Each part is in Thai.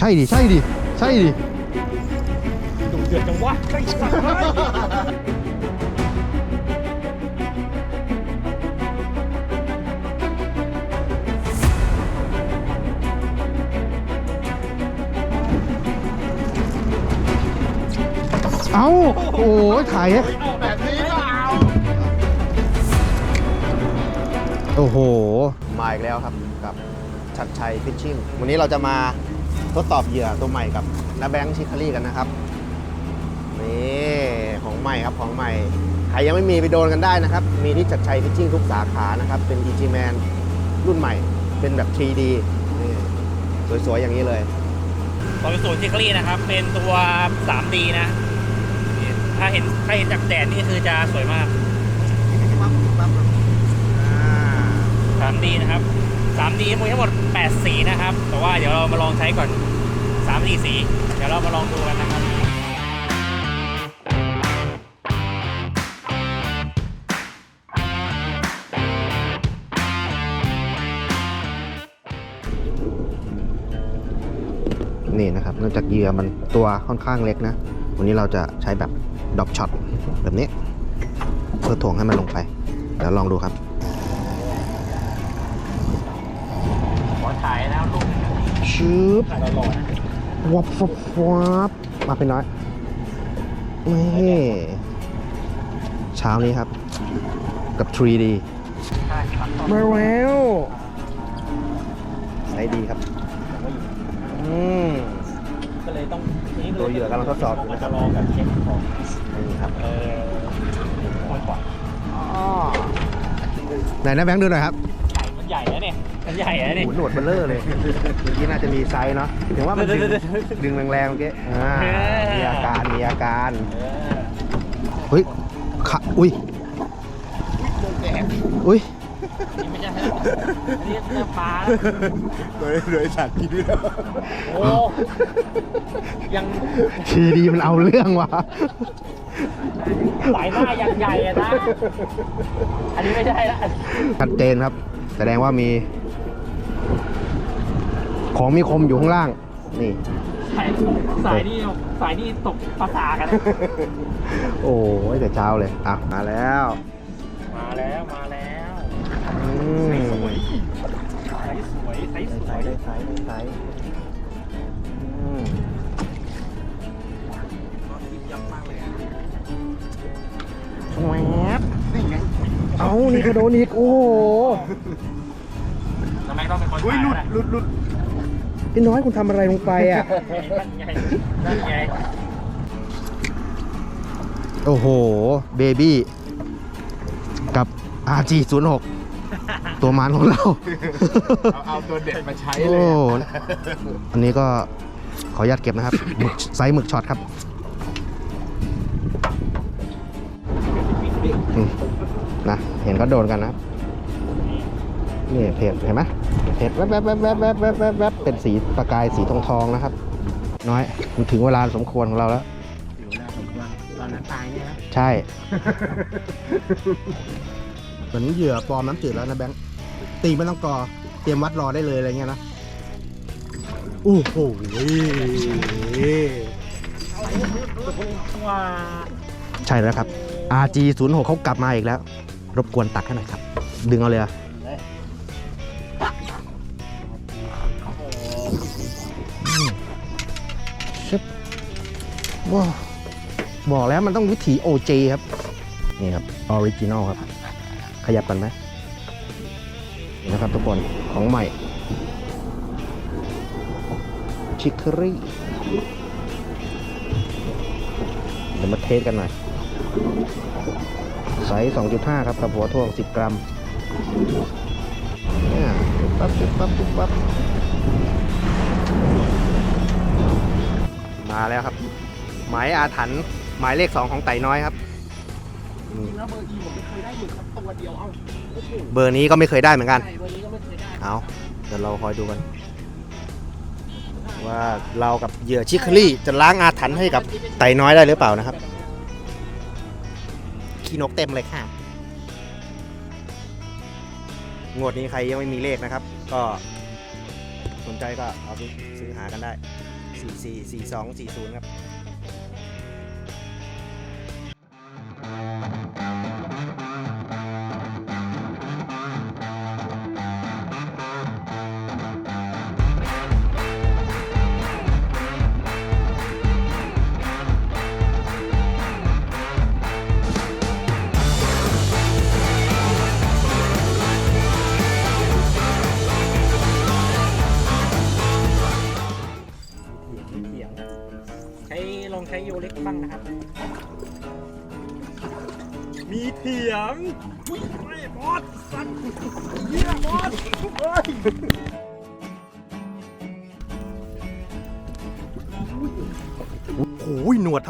ใช่ดิ ใช่ดิ ใช่ดิ ดุเดือดจังวะไอ้สัตว์เอ้า โอ้ยถ่ายอะแบบนี้เปล่าโอ้โห มาอีกแล้วครับกับชัดชัยฟิชชิ่งวันนี้เราจะมา ทดสอบเหยื่อตัวใหม่กับนาแบงค์ชิคารี่กันนะครับนี่ของใหม่ครับของใหม่ใครยังไม่มีไปโดนกันได้นะครับ มีที่ชัดชัยฟิชชิ่งทุกสาขานะครับ เป็น EG Man รุ่นใหม่ เป็นแบบ 3D นี่สวยๆ อย่างนี้เลยตอนสูตรจิคลี่นะครับ เป็นตัว 3D นะ ถ้าเห็นถ้าเห็นจากแดดนี่คือจะสวยมาก 3D นะครับ 3D มีทั้งหมด 8 สีนะครับ แต่ว่าเดี๋ยวเรามาลองใช้ก่อน3 4 สี เดี๋ยวเรามาลองดูกันนะครับนี่นะครับเนื่องจากเหยื่อมันตัวค่อนข้างเล็กนะ วันนี้เราจะใช้แบบดอกช็อตแบบนี้ เพื่อถ่วงให้มันลงไป เดี๋ยวลองดูครับ ขอถ่ายแล้วลูกนึงนะชืบถ่ายร้อนๆนะ วับวับวับมาเป็นน้อยนี่เช้านี้ครับ กับ 3D ใช่ครับมาแล้วใช้ดีครับอืมก็เลยต้องตัวเหยื่อกำลังทดสอบอยู่นะครับจลองแบบเช็คของนี่ครับเออค่อยกว่าไหนนะแบงค์ดูหน่อยครับใหญ่มันใหญ่นะเนี่ย มันใหญ่นะเนี่ยหูหนวดเบลเลอร์เลยเมื่อกี้น่าจะมีไซส์เนาะถึงว่ามันดึงเดี๋ยวๆดึงแรงๆเมื่อกี้อ่าเออ มีอาการมีอาการเออเฮ้ยขะอุ้ยอุ้ยนี่ไม่ใช่ให้อันนี้เนื้อปลาโดยโดยสัตว์กินแล้วโอ้ยังทีดีมันเอาเรื่องว่ะสายหน้ายังใหญ่อะนะ อันนี้ไม่ใช่ละชัดเจนครับ แสดงว่ามี ของมีคมอยู่ข้างล่าง นี่ สายสายนี่สายนี่ตกภาษากัน โอ้ยแต่เช้าเลย อะ มาแล้วมาแล้วมาแล้วอืมสวยสายสวยสายสวยได้ไซส์ได้ไซส์อืมยับมากเลยอะแหวบเอานี่ก็โดนอีก โอ้โหทำไม ต้องเป็นคนถ่ายล่ะหลุดหลุดพี่น้อยคุณทำอะไรลงไปอะนั่นไงนั่นไงโอ้โห เบบี้ กับ RG06 ตัวมานของเรา เอาเอาตัวเด็ดมาใช้โอ้เลยอะอันนี้ก็ขออนุญาตเก็บนะครับหมึกไซส์หมึกช็อตครับอืมนะ เห็นก็โดนกันนะครับ นี่เพจเห็นไหมเพจแวบแวบแวบแวบแวบแวบแวบแวบเป็นสีประกายสีทองทองๆนะครับ น้อยมันถึงเวลาสมควรของเราแล้วตอนนั้นตายเนี่ยนะใช่เหมือนเหยื่อปลอมน้ำจืดแล้วนะแบงค์ตีไม่ต้องกรอเตรียมวัดรอได้เลยอะไรเงี้ยนะโอ้โหว้าใช่แล้วครับ RG 0 6 เขากลับมาอีกแล้ว รบกวนตักให้หน่อยครับ ดึงเอาเลยอะ ว้าบอกแล้วมันต้องวิถี OJ ครับ นี่ครับออริจินอลครับ ขยับกันไหมนี่นะครับทุกคนของใหม่ ชิคครี่เดี๋ยวมาเทสกันหน่อยไซส์2.5 ครับกับหัวท่วง 10 กรัมเนี่ยปุ๊บปั๊บปุ๊บปั๊บปุ๊บปั๊บมาแล้วครับ หมายอาถรรพ์หมายเลข2ของไต่น้อยครับแล้วเบอร์อีผมไม่เคยได้อยู่ครับตัวเดียวเอ้าโอ้โหเบอร์นี้ก็ไม่เคยได้เหมือนกัน ใช่เบอร์นี้ก็ไม่เคยได้เอาเดี๋ยวเราคอยดูกันว่าเรากับเหยื่อชิคคลี่จะล้างอาถรรพ์ให้กับไต่น้อยได้หรือเปล่านะครับ ขี้นกเต็มเลยค่ะ งวดนี้ใครยังไม่มีเลขนะครับ ก็สนใจก็เอาไปซื้อหากันได้เ44 42 40 ครับ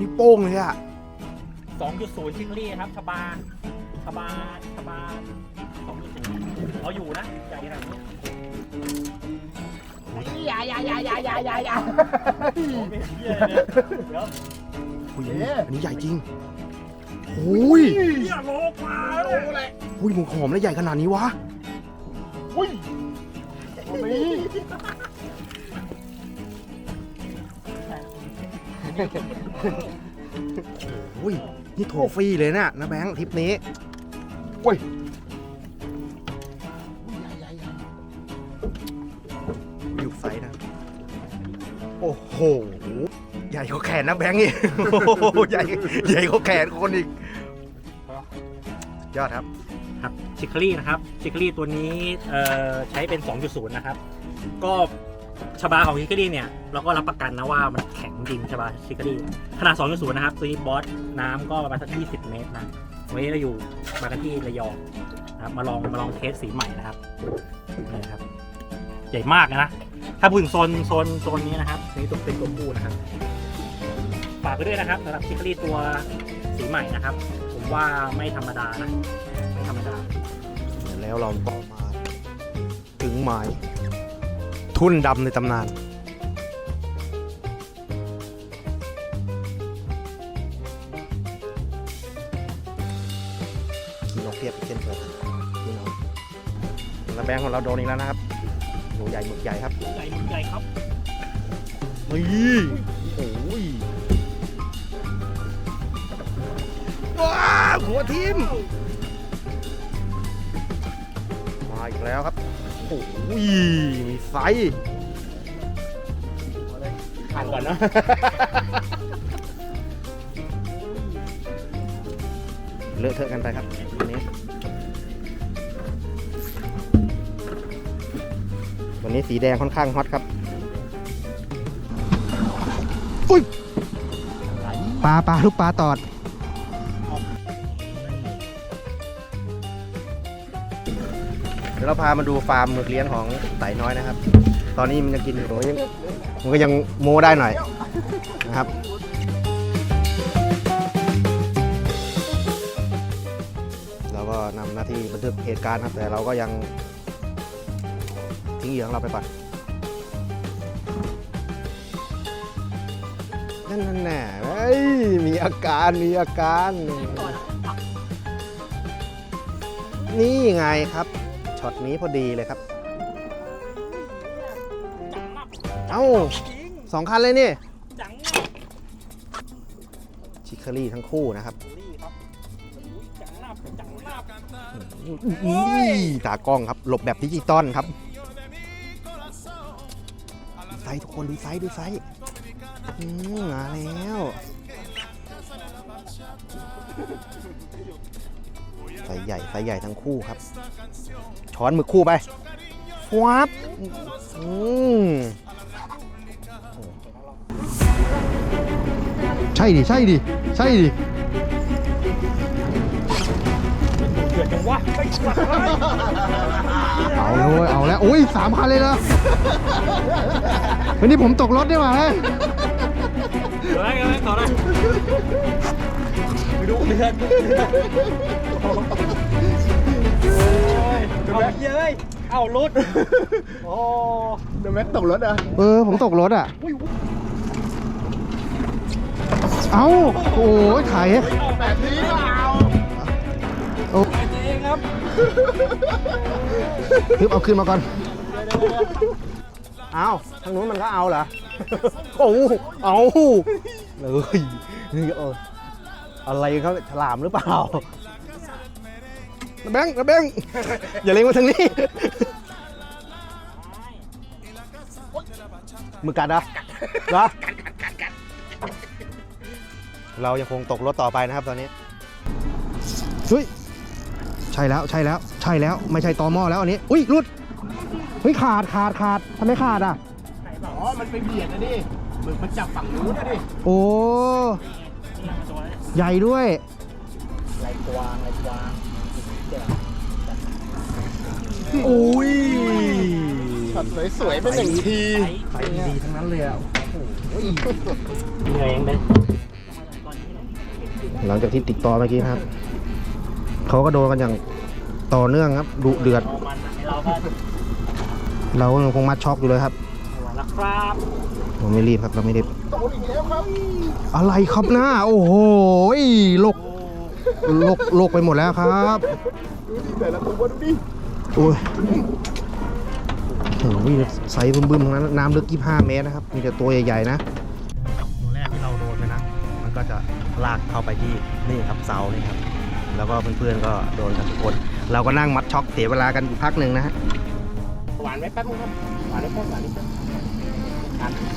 นวดเท่านี้วโป้งเลยอะสองจุดศูนย์ชิคลี่ครับชบาชบาชบาสองจุดศูนย์เอาอยู่นะใหญ่ขนาดนี้อย่าอย่าอย่าอย่าอย่าอย่าอย่าไม่เห็นเหี้ยเลยเนี่ยเดี๋ยวอุ้ยอันนี้ใหญ่จริงโอ้ยเหี้ยโลกว่าเลยอุ้ยหมูหอมแล้วใหญ่ขนาดนี้วะอุ้ย นี่โทฟรีเลยนะนะแบงค์ทริปนี้โอ้ยอยู่ไซส์นะ โอ้โห ใหญ่กว่าแขนนะแบงค์อีกโอ้โหใหญ่ใหญ่กว่าแขนคนอีก ยอดครับ ครับชิคลี่นะครับ ชิคลี่ตัวนี้ใช้เป็น 2.0 นะครับ ก็ ชบาของชิคลี่เนี่ยเราก็รับประกันนะว่ามันแข็งจริงชบาชิคลี่ขนาด2.0นะครับตัวนี้บอสน้ำก็ประมาณสัก20เมตรนะวันนี้เราอยู่มากันที่ระยองนะครับมาลองมาลองเทสสีใหม่นะครับนี่นะครับ ใหญ่มากนะถ้าพูดถึงโซนโซนโซนนี้นะครับนี่ตัวเป็นตัวผู้นะครับฝากไปด้วยนะครับสำหรับชิคลี่ตัวสีใหม่นะครับ ผมว่าไม่ธรรมดานะไม่ธรรมดาแล้วเราก็มาถึงหมาย ทุนดำในตำนานกินนกเทียบอีกเช่นเคยพี่น้องแล้วแบงค์ของเราโดนอีกแล้วนะครับหนูใหญ่หมึกใหญ่ครับใหญ่ใหญ่ครับนี่โอ้ยว้าวหัวทิมมาอีกแล้วครับ โอ้ยมีไซส์อ่านก่อนนะเลอะเทอะกันไปครับวันนี้ วันนี้สีแดงค่อนข้างฮอตครับ อุ้ยปลาปลาลูกปลาตอด ดี๋ยวเราพามาดูฟาร์มหมึกเลี้ยงของไต่น้อยนะครับ ตอนนี้มันยังกินอยู่มันยังมันก็ยังโมได้หน่อยนะครับ เราก็นำหน้าที่บันทึกเหตุการณ์ครับแต่เราก็ยังทิ้งเหยื่อของเราไปก่อนนั่นนั่นแน่เฮ้ยมีอาการมีอาการ นี่ไงครับ ช็อตนี้พอดีเลยครับ เอ้าสองคันเลยนี่จังชิคเคอรี่ทั้งคู่นะครับนี่ครับจังนับจังนับนี่ตากล้องครับ หลบแบบดิจิตอลครับดูไซส์ทุกคนดูไซส์ดูไซส์อืมมาแล้ว ไซส์ใหญ่ไซส์ใหญ่ทั้งคู่ครับ ช้อนมือคู่ไปฟวับอืมใช่ดิใช่ดิใช่ดิเดือดจังวะไม่กลัวเลยเอาเลยเอาแล้วโอ้ยสามคันเลยเหรอวันนี้ผมตกรถได้ไหมเดี๋ยวนะเดี๋ยวนะต่อเลยไปดูเดือด เอาเย้ยเอารุด โอ้เดอะแมทตกรถอะเออ ผมตกรถอะเอาโอ้ยถ่ายแบบนี้เปล่าเองครับทึบเอาขึ้นมาก่อน เอาทางนู้นมันก็เอาเหรอ โอ้เอาเลยนี่เอออะไรเขาฉลามหรือเปล่า ระแบงค์ระแบงค์อย่าเล็งมาทางนี้มือกัดนะเหรอเรายังคงตกรถต่อไปนะครับตอนนี้เฮ้ยใช่แล้วใช่แล้ว ใช่แล้วไม่ใช่ตอหม้อแล้วอันนี้ อุ้ยรุดเฮ้ยขาดขาดขาดทำไมขาดอะอ๋อมันไปเบียดนะดิหมึกมันจับฝั่งนู้นนะดิโอ้ใหญ่ด้วยลายกวางลายกวาง โอ้ยช็อตสวยๆเป็นหนึ่งทีไปดีทั้งนั้นเลยอะเหนื่อยเองเลยหลังจากที่ติดต่อเมื่อกี้นะครับเขาก็โดนกันอย่างต่อเนื่องครับดุเดือดเอามันเราก็เราก็ยังคงมัดช็อกอยู่เลยครับหัวละครับเราไม่รีบครับเราไม่รีบโดนอีกแล้วครับอะไรครับหน้าโอ้โหโลกโลกโลกไปหมดแล้วครับ ดูดิแต่ละตัวดูดิ โอ้ยโอ้โหไซส์บึ้มๆทั้งนั้นน้ำลึก 25 เมตรนะครับ มีแต่ตัวใหญ่ๆนะตัวแรกที่เราโดนไปนะ มันก็จะลากเข้าไปที่นี่ครับเสานี่ครับ แล้วก็เพื่อนๆก็โดนกันทุกคน เราก็นั่งมัดช็อกเสียเวลากันอยู่พักหนึ่งนะฮะ หวานไว้แป๊บนึงครับ หวานไว้แป๊บหวานไว้แป๊บ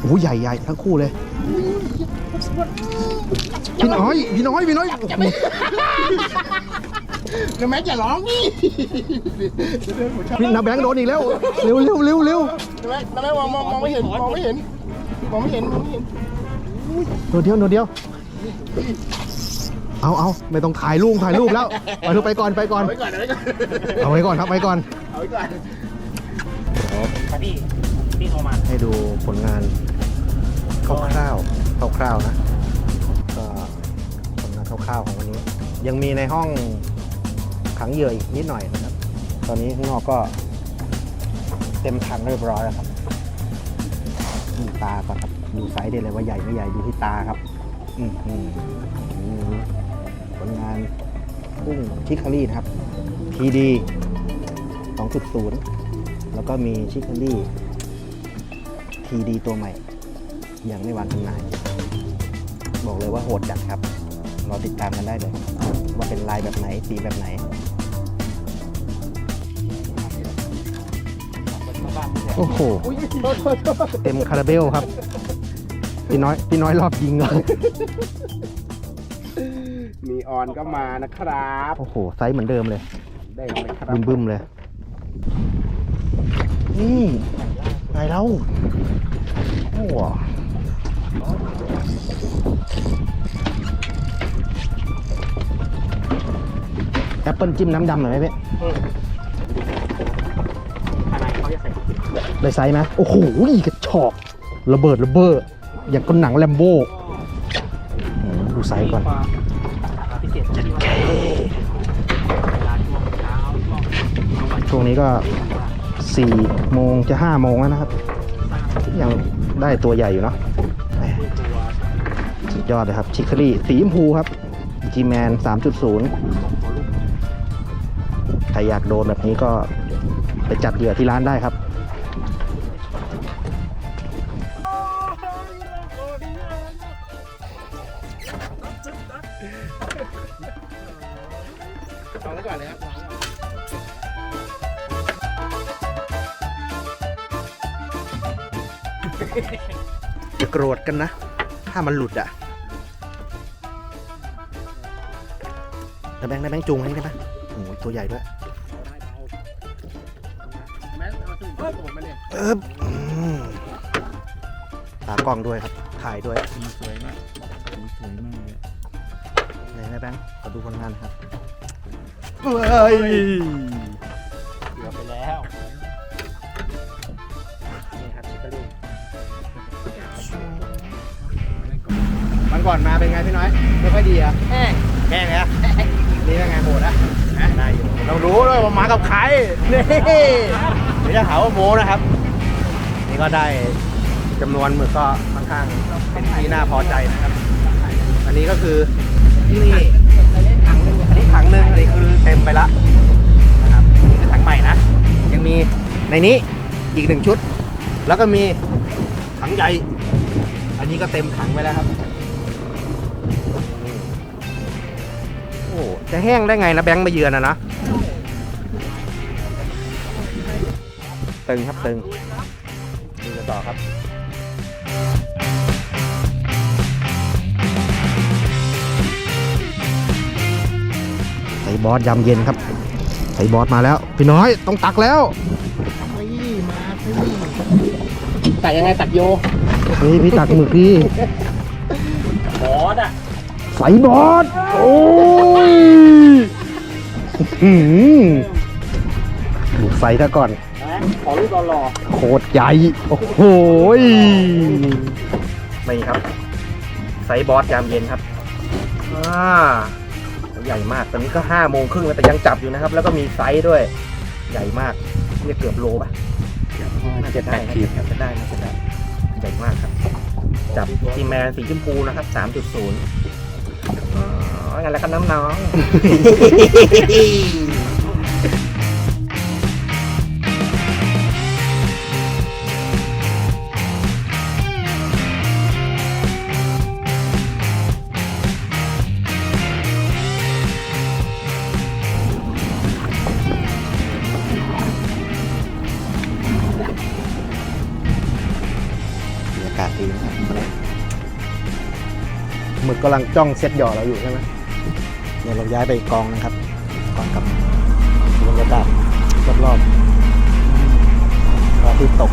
โอ้โหใหญ่ๆทั้งคู่เลยพี่น้อยพี่น้อยพี่น้อย เดี๋ยวแม่จะร้องนี่เดี๋ยวผมชอบพี่นาแบงค์โดนอีกแล้ว เร็วเร็วเร็วเร็วเดี๋ยวแม่เดี๋ยวแม่มองมองมองไม่เห็นมองไม่เห็นมองไม่เห็นมองไม่เห็นตัวเดียวตัวเดียว เอาเอาไม่ต้องถ่ายรูปถ่ายรูปแล้วไปทุกไปก่อนไปก่อนเอาไว้ก่อน เอาไว้ก่อนเอาไว้ก่อนครับไปก่อน เอาไว้ก่อนครับพี่พี่โทรมาให้ดูผลงานคร่าวๆคร่าวๆนะก็ผลงานคร่าวๆของวันนี้ ยังมีในห้อง ขังเหยื่ออีกนิดหน่อยนะครับ ตอนนี้ข้างนอกก็เต็มถังเรียบร้อยแล้วครับดูตาก่อนครับดูไซส์ได้เลยว่าใหญ่ไม่ใหญ่ดูที่ตาครับ อืมอืมอืมผลงานกุ้งชิคารีนะครับ PD 2.0 แล้วก็มีชิคารีทีดีตัวใหม่ ยังไม่วางจำหน่าย บอกเลยว่าโหดจัดครับ เรอติดตามกันได้เลย ว่าเป็นลายแบบไหนสีแบบไหน โอ้โหอุ้ยโทษโทษโทษเต็มคาราเบลครับ พี่น้อย พี่น้อยรอบยิงเลยมีออนก็มานะครับโอ้โห ไซส์เหมือนเดิมเลย ได้เลยครับบึ้มบึมๆเลย นี่ไงเล่าโอ้โหแอปเปิลจิ้มน้ำดำหน่อยไหมพี่ ได้ไซส์ไหมโอ้โหกระชอกระเบิดระเบ้ออย่างคนหนังแลมโบ้อืมดูไซส์ก่อนความพิเศษที่ว่าเวลาช่วงเช้าช่วงกลางวันช่วงนี้ก็4โมงจะ5โมงแล้วนะครับ ยังได้ตัวใหญ่อยู่เนาะแหมตัวสุดยอดเลยครับ ชิคครี่สีชมพูครับ G Man 3.0 ใครอยากโดนแบบนี้ก็ไปจัดเหยื่อที่ร้านได้ครับ กรธกันนะ ถ้ามันหลุดอะนาแบงค์นาแบงค์จูงให้ได้ไหมโอ้โหตัวใหญ่ด้วย แม่เอาถึงเพิ่มผมมาเนี่ยเอบอืมตากล้องด้วยครับ ถ่ายด้วยสวยมากสวยมากเลยไหนนาแบงค์ขอดูผลงานหนะครับเฮ้ย เกือบไปแล้ว ก่อนมาเป็นไงพี่น้อย ไม่ค่อยดีอะแห้งแห้งเลยอะนี่เป็นไงโหดอะได้อยู่เรารู้ด้วยว่ามากับใครนี่ไม่จะหาว่าโมนะครับ นี่ก็ได้จำนวนหมึกก็ค่อนข้างเป็นที่น่าพอใจนะครับ อันนี้ก็คือนี่อันนี้ถังหนึ่งอันนี้ถังหนึ่งอันนี้คือเต็มไปละนะครับนี่คือถังใหม่นะ ยังมีในนี้อีกหนึ่งชุด แล้วก็มีถังใหญ่ อันนี้ก็เต็มถังไปแล้วครับ จะแห้งได้ไงนะแบงค์มาเยือนอะนะตึงครับตึงดูกันต่อครับใส่บอสยำเย็นครับใส่บอสมาแล้ว พี่น้อยต้องตักแล้วนี่มาสิตักยังไงตักโยนี่พี่ตักหมึกพี่บอสอะ ใส่บอสโอ้ยอื้อหือดูใส่ซะก่อนนะขอรูปหล่อโคตรใหญ่ โอ้โหยนี่ครับ ไซส์บอสยามเย็นครับอ่าใหญ่มาก ตอนนี้ก็ห้าโมงครึ่งแล้วแต่ยังจับอยู่นะครับ แล้วก็มีไซส์ด้วย ใหญ่มากเนี่ยเกือบโลป่ะน่าจะได้น่าจะได้น่าจะได้ ใหญ่มากครับ จับทีแมนสีชมพูนะครับ3.0อ๋ องั้นแล้วก็น้ำน้องบรรยากาศดีนะครับหมึกกำลังจ้องเซ็ตหยอเราอยู่ใช่ไหม ดี๋ยวเราย้ายไปกองนะครับกองกับบรรยากาศรอบๆพระอาทิตย์ตก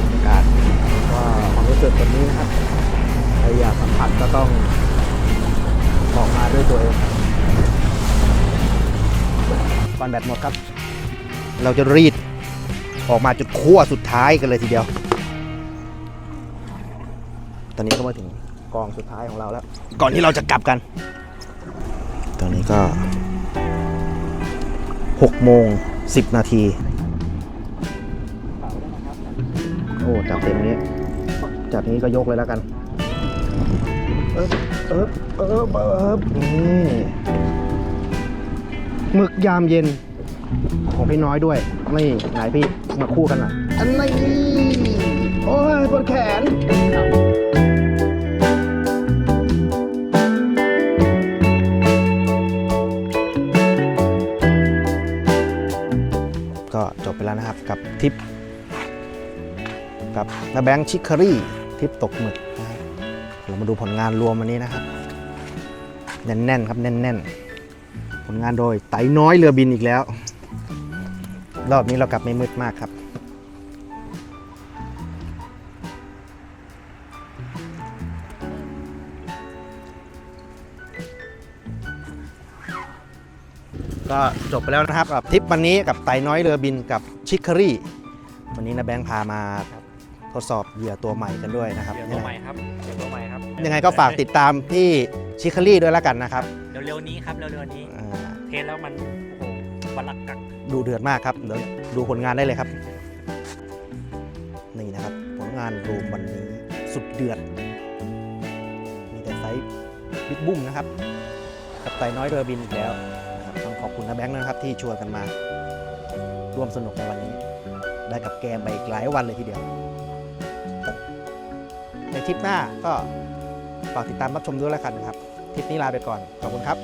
บรรยากาศว่าความรู้สึกแบบนี้นะครับใครอยากสัมผัสก็ต้องออกมาด้วยตัวเองก่อนแบตหมดครับ เราจะรีดออกมาจุดขั้วสุดท้ายกันเลยทีเดียว อนนี้ก็มาถึงกองสุดท้ายของเราแล้ว ก่อนที่เราจะกลับกัน ตอนนี้ก็6โมง10 นาที โอ้จับเต็มนี้ จับนี้ก็ยกเลยแล้วกัน เอิบเอิบเอิบเอิบนี่หมึกยามเย็น ของพี่น้อยด้วย นี่ไหนพี่มาคู่กันอะอันนี้โอ้ยปวดแขน แล้วนะครับ กับทิป กับนาแบงค์ชิคคารี่ทิปตกหมึกนะครับเรามาดูผลงานรวมวันนี้นะครับ แน่นๆครับแน่นๆ ผลงานโดยไตน้อยเรือบินอีกแล้ว รอบนี้เรากลับไม่มืดมากครับ ก็จบไปแล้วนะครับกับทริปวันนี้กับไตน้อยเรือบินกับชิคเคอรี่ วันนี้นะแบงค์พามาทดสอบเหยื่อตัวใหม่กันด้วยนะครับ เดี๋ยวตัวใหม่ครับเดี๋ยวตัวใหม่ครับยังไงก็ฝากติดตามที่ชิคเคอรี่ด้วยแล้วกันนะครับเร็วๆนี้ครับเร็วๆนี้อ่าเทสแล้วมันโอ้โหบัลลักกักดูเดือดมากครับเดี๋ยวดูผลงานได้เลยครับ นี่นะครับ ผลงานรวมวันนี้สุดเดือด มีแต่ไซส์บิ๊กบุ้มนะครับ กับไตน้อยเรือบินอีกแล้วนะครับต้อง ขอบคุณนะแบงค์นะครับที่ชวนกันมา ร่วมสนุกในวันนี้ ได้กับแกมไปอีกหลายวันเลยทีเดียว ในทริปหน้าก็ฝากติดตามรับชมด้วยแล้วกันนะครับทริปนี้ลาไปก่อน ขอบคุณครับ